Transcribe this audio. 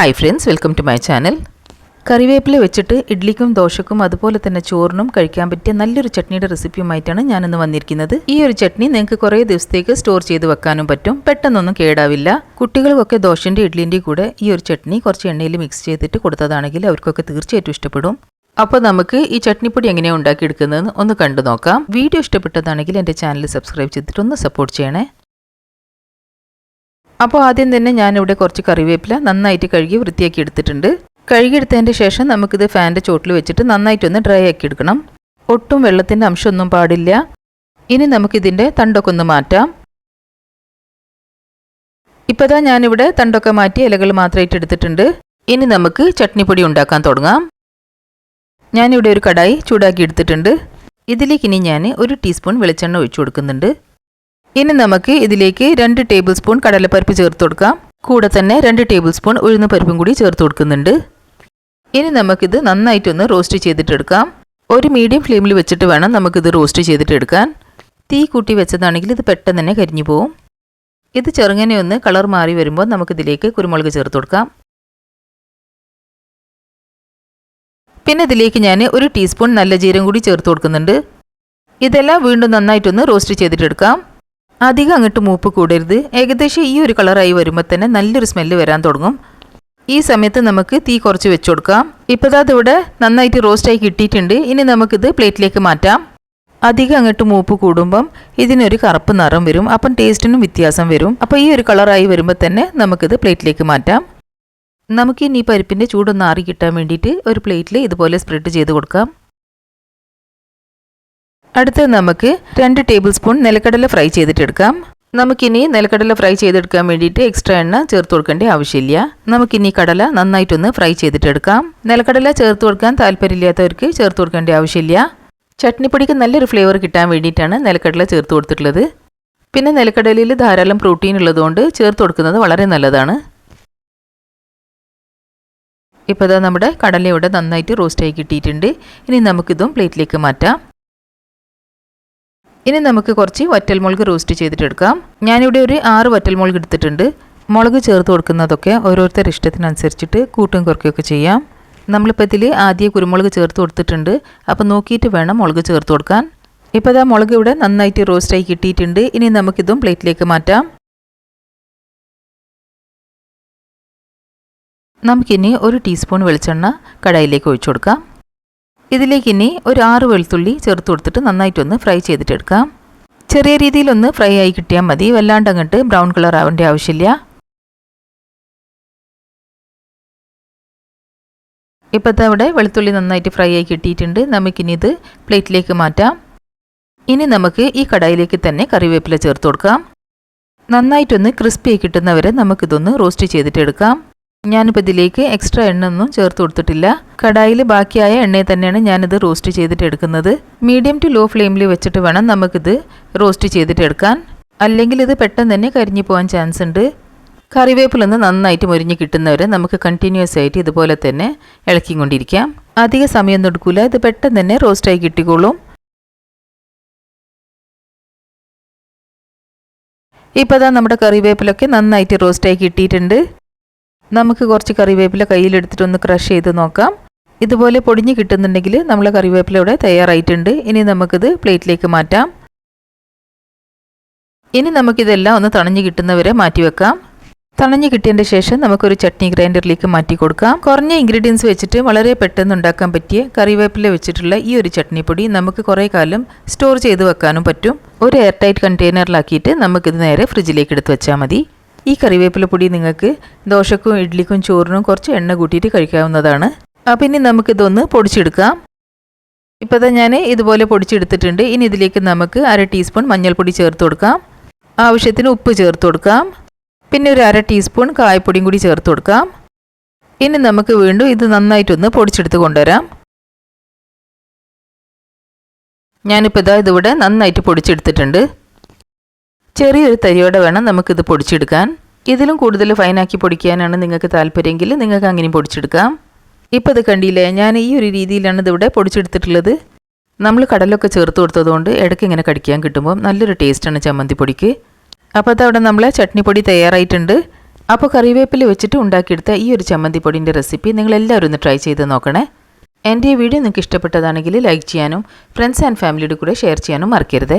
Hi friends welcome to my channel കറിവേപ്പില വെച്ചിട്ട് ഇഡ്ലിക്കും ദോശക്കും അതുപോലെ തന്നെ ചോറിനും കഴിക്കാൻ പറ്റിയ നല്ലൊരു ചട്നിയുടെ റെസിപ്പിയുമായിട്ടാണ് ഞാനിന്ന് വന്നിരിക്കുന്നത്. ഈ ഒരു ചട്നി നിങ്ങൾക്ക് കുറേ ദിവസത്തേക്ക് സ്റ്റോർ ചെയ്ത് വെക്കാനും പറ്റും. പെട്ടെന്നൊന്നും കേടാവില്ല. കുട്ടികൾക്കൊക്കെ ദോശന്റെ ഇഡ്ലിന്റെ കൂടെ ഈ ഒരു ചട്നി കുറച്ച് എണ്ണയിൽ മിക്സ് ചെയ്തിട്ട് കൊടുത്തതാണെങ്കിൽ അവർക്കൊക്കെ തീർച്ചയായിട്ടും ഇഷ്ടപ്പെടും. അപ്പോൾ നമുക്ക് ഈ ചട്നിപ്പൊടി എങ്ങനെയാണ് ഉണ്ടാക്കിയെടുക്കുന്നതെന്ന് ഒന്ന് കണ്ടു നോക്കാം. വീഡിയോ ഇഷ്ടപ്പെട്ടതാണെങ്കിൽ എന്റെ ചാനൽ സബ്സ്ക്രൈബ് ചെയ്തിട്ട് ഒന്ന് സപ്പോർട്ട് ചെയ്യണേ. അപ്പോൾ ആദ്യം തന്നെ ഞാനിവിടെ കുറച്ച് കറിവേപ്പില നന്നായിട്ട് കഴുകി വൃത്തിയാക്കി എടുത്തിട്ടുണ്ട്. കഴുകിയെടുത്തതിന്റെ ശേഷം നമുക്കിത് ഫാന്റെ ചോട്ടിൽ വെച്ചിട്ട് നന്നായിട്ടൊന്ന് ഡ്രൈ ആക്കി എടുക്കണം. ഒട്ടും വെള്ളത്തിന്റെ അംശമൊന്നും പാടില്ല. ഇനി നമുക്കിതിന്റെ തണ്ടൊക്കെ ഒന്ന് മാറ്റാം. ഇപ്പോൾ ഇതാ ഞാനിവിടെ തണ്ടൊക്കെ മാറ്റി ഇലകൾ മാത്രമായിട്ട് എടുത്തിട്ടുണ്ട്. ഇനി നമുക്ക് ചട്നിപ്പൊടി ഉണ്ടാക്കാൻ തുടങ്ങാം. ഞാനിവിടെ ഒരു കടായി ചൂടാക്കി എടുത്തിട്ടുണ്ട്. ഇതിലേക്ക് ഇനി ഞാൻ ഒരു ടീസ്പൂൺ വെളിച്ചെണ്ണ ഒഴിച്ചു കൊടുക്കുന്നുണ്ട്. ഇനി നമുക്ക് ഇതിലേക്ക് രണ്ട് ടേബിൾ സ്പൂൺ കടലപ്പരിപ്പ് ചേർത്ത് കൊടുക്കാം. കൂടെ തന്നെ രണ്ട് ടേബിൾ സ്പൂൺ ഉഴുന്ന പരിപ്പും കൂടി ചേർത്ത് കൊടുക്കുന്നുണ്ട്. ഇനി നമുക്കിത് നന്നായിട്ടൊന്ന് റോസ്റ്റ് ചെയ്തിട്ടെടുക്കാം. ഒരു മീഡിയം ഫ്ലെയിമിൽ വെച്ചിട്ട് വേണം നമുക്കിത് റോസ്റ്റ് ചെയ്തിട്ടെടുക്കാൻ. തീ കൂട്ടി വെച്ചതാണെങ്കിൽ ഇത് പെട്ടെന്ന് തന്നെ കരിഞ്ഞു പോവും. ഇത് ചെറുങ്ങനെ ഒന്ന് കളർ മാറി വരുമ്പോൾ നമുക്കിതിലേക്ക് കുരുമുളക് ചേർത്ത് കൊടുക്കാം. പിന്നെ ഇതിലേക്ക് ഞാൻ ഒരു ടീസ്പൂൺ നല്ല ജീരം കൂടി ചേർത്ത് കൊടുക്കുന്നുണ്ട്. ഇതെല്ലാം വീണ്ടും നന്നായിട്ടൊന്ന് റോസ്റ്റ് ചെയ്തിട്ടെടുക്കാം. അധികം അങ്ങോട്ട് മൂപ്പ് കൂടരുത്. ഏകദേശം ഈ ഒരു കളറായി വരുമ്പോൾ തന്നെ നല്ലൊരു സ്മെല്ല് വരാൻ തുടങ്ങും. ഈ സമയത്ത് നമുക്ക് തീ കുറച്ച് വെച്ച് കൊടുക്കാം. ഇപ്പോൾ അതിവിടെ നന്നായിട്ട് റോസ്റ്റായി കിട്ടിയിട്ടുണ്ട്. ഇനി നമുക്കിത് പ്ലേറ്റിലേക്ക് മാറ്റാം. അധികം അങ്ങോട്ട് മൂപ്പ് കൂടുമ്പം ഇതിനൊരു കറുപ്പ് നിറം വരും. അപ്പം ടേസ്റ്റിനും വ്യത്യാസം വരും. അപ്പോൾ ഈ ഒരു കളറായി വരുമ്പോൾ തന്നെ നമുക്കിത് പ്ലേറ്റിലേക്ക് മാറ്റാം. നമുക്കിനി പരിപ്പിന്റെ ചൂടൊന്ന് ആറി കിട്ടാൻ വേണ്ടിയിട്ട് ഒരു പ്ലേറ്റിൽ ഇതുപോലെ സ്പ്രെഡ് ചെയ്ത് കൊടുക്കാം. അടുത്തത് നമുക്ക് രണ്ട് ടേബിൾ സ്പൂൺ നിലക്കടല ഫ്രൈ ചെയ്തിട്ടെടുക്കാം. നമുക്കിനി നിലക്കടല ഫ്രൈ ചെയ്തെടുക്കാൻ വേണ്ടിയിട്ട് എക്സ്ട്രാ എണ്ണ ചേർത്ത് കൊടുക്കേണ്ട ആവശ്യമില്ല. നമുക്കിനി കടല നന്നായിട്ടൊന്ന് ഫ്രൈ ചെയ്തിട്ടെടുക്കാം. നിലക്കടല ചേർത്ത് കൊടുക്കാൻ താല്പര്യമില്ലാത്തവർക്ക് ചേർത്ത് കൊടുക്കേണ്ട ആവശ്യമില്ല. ചട്നിപ്പൊടിക്ക് നല്ലൊരു ഫ്ലേവർ കിട്ടാൻ വേണ്ടിയിട്ടാണ് നിലക്കടല ചേർത്ത് കൊടുത്തിട്ടുള്ളത്. പിന്നെ നിലക്കടലയിൽ ധാരാളം പ്രോട്ടീൻ ഉള്ളതുകൊണ്ട് ചേർത്ത് കൊടുക്കുന്നത് വളരെ നല്ലതാണ്. ഇപ്പോൾ ഇതാ നമ്മുടെ കടല ഇവിടെ നന്നായിട്ട് റോസ്റ്റായി കിട്ടിയിട്ടുണ്ട്. ഇനി നമുക്കിതും പ്ലേറ്റിലേക്ക് മാറ്റാം. ഇനി നമുക്ക് കുറച്ച് വറ്റൽമുളക് റോസ്റ്റ് ചെയ്തിട്ടെടുക്കാം. ഞാനിവിടെ ഒരു ആറ് വറ്റൽമുളക് എടുത്തിട്ടുണ്ട്. മുളക് ചേർത്ത് കൊടുക്കുന്നതൊക്കെ ഓരോരുത്തർ ഇഷ്ടത്തിനനുസരിച്ചിട്ട് കൂട്ടും കുറയ്ക്കുകയൊക്കെ ചെയ്യാം. നമ്മളിപ്പോൾ ഇതിൽ ആദ്യം കുരുമുളക് ചേർത്ത് കൊടുത്തിട്ടുണ്ട്. അപ്പോൾ നോക്കിയിട്ട് വേണം മുളക് ചേർത്ത് കൊടുക്കാൻ. ഇപ്പോൾ ഇതാ മുളക് ഇവിടെ നന്നായിട്ട് റോസ്റ്റായി കിട്ടിയിട്ടുണ്ട്. ഇനി നമുക്കിതും പ്ലേറ്റിലേക്ക് മാറ്റാം. നമുക്കിനി ഒരു ടീസ്പൂൺ വെളിച്ചെണ്ണ കടായിലേക്ക് ഒഴിച്ചു കൊടുക്കാം. ഇതിലേക്ക് ഇനി ഒരു ആറ് വെളുത്തുള്ളി ചേർത്ത് കൊടുത്തിട്ട് നന്നായിട്ടൊന്ന് ഫ്രൈ ചെയ്തിട്ടെടുക്കാം. ചെറിയ രീതിയിലൊന്ന് ഫ്രൈ ആയി കിട്ടിയാൽ മതി. വല്ലാണ്ട് അങ്ങോട്ട് ബ്രൗൺ കളർ ആവേണ്ട ആവശ്യമില്ല. ഇപ്പോഴത്തെ അവിടെ വെളുത്തുള്ളി നന്നായിട്ട് ഫ്രൈ ആയി കിട്ടിയിട്ടുണ്ട്. നമുക്കിനി ഇത് പ്ലേറ്റിലേക്ക് മാറ്റാം. ഇനി നമുക്ക് ഈ കടായിലേക്ക് തന്നെ കറിവേപ്പില ചേർത്ത് കൊടുക്കാം. നന്നായിട്ടൊന്ന് ക്രിസ്പി ആയി കിട്ടുന്നവരെ നമുക്കിതൊന്ന് റോസ്റ്റ് ചെയ്തിട്ടെടുക്കാം. ഞാനിപ്പോൾ ഇതിലേക്ക് എക്സ്ട്രാ എണ്ണ ഒന്നും ചേർത്ത് കൊടുത്തിട്ടില്ല. കടായിൽ ബാക്കിയായ എണ്ണയിൽ തന്നെയാണ് ഞാനിത് റോസ്റ്റ് ചെയ്തിട്ട് എടുക്കുന്നത്. മീഡിയം ടു ലോ ഫ്ലെയിമിൽ വെച്ചിട്ട് വേണം നമുക്കിത് റോസ്റ്റ് ചെയ്തിട്ട് എടുക്കാൻ. അല്ലെങ്കിൽ ഇത് പെട്ടെന്ന് തന്നെ കരിഞ്ഞു പോകാൻ ചാൻസ് ഉണ്ട്. കറിവേപ്പിലൊന്ന് നന്നായിട്ട് മുരിഞ്ഞ് കിട്ടുന്നവരെ നമുക്ക് കണ്ടിന്യൂസ് ആയിട്ട് ഇതുപോലെ തന്നെ ഇളക്കി കൊണ്ടിരിക്കാം അധിക സമയം എടുക്കില്ല ഇത് പെട്ടെന്ന് തന്നെ റോസ്റ്റായി കിട്ടിക്കോളും. ഇപ്പോൾ അതാ നമ്മുടെ കറിവേപ്പിലൊക്കെ നന്നായിട്ട് റോസ്റ്റായി കിട്ടിയിട്ടുണ്ട്. നമുക്ക് കുറച്ച് കറിവേപ്പില കയ്യിലെടുത്തിട്ട് ഒന്ന് ക്രഷ് ചെയ്ത് നോക്കാം. ഇതുപോലെ പൊടിഞ്ഞ് കിട്ടുന്നുണ്ടെങ്കിൽ നമ്മൾ കറിവേപ്പില ഇവിടെ തയ്യാറായിട്ടുണ്ട്. ഇനി നമുക്കിത് പ്ലേറ്റിലേക്ക് മാറ്റാം. ഇനി നമുക്കിതെല്ലാം ഒന്ന് തണഞ്ഞ് കിട്ടുന്നവരെ മാറ്റി വെക്കാം. തണഞ്ഞ് കിട്ടിയതിന്റെ ശേഷം നമുക്കൊരു ചട്നി ഗ്രൈൻഡറിലേക്ക് മാറ്റി കൊടുക്കാം. കുറഞ്ഞ ഇൻഗ്രീഡിയൻസ് വെച്ചിട്ട് വളരെ പെട്ടെന്ന് ഉണ്ടാക്കാൻ പറ്റിയ കറിവേപ്പില വെച്ചിട്ടുള്ള ഈ ഒരു ചട്നിപ്പൊടി നമുക്ക് കുറേ കാലം സ്റ്റോർ ചെയ്ത് വെക്കാനും പറ്റും. ഒരു എയർ ടൈറ്റ് കണ്ടെയ്നറിലാക്കിയിട്ട് നമുക്കിത് നേരെ ഫ്രിഡ്ജിലേക്ക് എടുത്ത് വെച്ചാൽ മതി. ഈ കറിവേപ്പില പൊടി നിങ്ങൾക്ക് ദോശക്കും ഇഡ്ലിക്കും ചോറിനും കുറച്ച് എണ്ണ കൂട്ടിയിട്ട് കഴിക്കാവുന്നതാണ്. അപ്പം ഇനി നമുക്കിതൊന്ന് പൊടിച്ചെടുക്കാം. ഇപ്പോൾ തന്നെ ഞാൻ ഇതുപോലെ പൊടിച്ചെടുത്തിട്ടുണ്ട്. ഇനി ഇതിലേക്ക് നമുക്ക് അര ടീസ്പൂൺ മഞ്ഞൾപ്പൊടി ചേർത്ത് കൊടുക്കാം. ആവശ്യത്തിന് ഉപ്പ് ചേർത്ത് കൊടുക്കാം. പിന്നെ ഒരു അര ടീസ്പൂൺ കായപ്പൊടിയും കൂടി ചേർത്ത് കൊടുക്കാം. ഇനി നമുക്ക് വീണ്ടും ഇത് നന്നായിട്ടൊന്ന് പൊടിച്ചെടുത്ത് കൊണ്ടുവരാം. ഞാനിപ്പോൾ ഇതാ ഇതിവിടെ നന്നായിട്ട് പൊടിച്ചെടുത്തിട്ടുണ്ട്. ചെറിയൊരു തരിയോടെ വേണം നമുക്കിത് പൊടിച്ചെടുക്കാൻ. ഇതിലും കൂടുതൽ ഫൈനാക്കി പൊടിക്കാനാണ് നിങ്ങൾക്ക് താല്പര്യമെങ്കിൽ നിങ്ങൾക്ക് അങ്ങനെയും പൊടിച്ചെടുക്കാം. ഇപ്പോൾ ഇത് കണ്ടില്ലേ ഞാൻ ഈ ഒരു രീതിയിലാണ് ഇതിവിടെ പൊടിച്ചെടുത്തിട്ടുള്ളത്. നമ്മൾ കടലൊക്കെ ചേർത്ത് കൊടുത്തതുകൊണ്ട് ഇടയ്ക്ക് ഇങ്ങനെ കടിക്കാൻ കിട്ടുമ്പോൾ നല്ലൊരു ടേസ്റ്റാണ് ചമ്മന്തി പൊടിക്ക്. അപ്പോൾ അതവിടെ നമ്മളെ ചട്നിപ്പൊടി തയ്യാറായിട്ടുണ്ട്. അപ്പോൾ കറിവേപ്പില വെച്ചിട്ട് ഉണ്ടാക്കിയെടുത്ത ഈ ഒരു ചമ്മന്തി പൊടിന്റെ റെസിപ്പി നിങ്ങളെല്ലാവരും ഒന്ന് ട്രൈ ചെയ്ത് നോക്കണേ. എന്റെ ഈ വീഡിയോ നിങ്ങൾക്ക് ഇഷ്ടപ്പെട്ടതാണെങ്കിൽ ലൈക്ക് ചെയ്യാനും ഫ്രണ്ട്സ് ആൻഡ് ഫാമിലിയുടെ കൂടെ ഷെയർ ചെയ്യാനും മറക്കരുത്.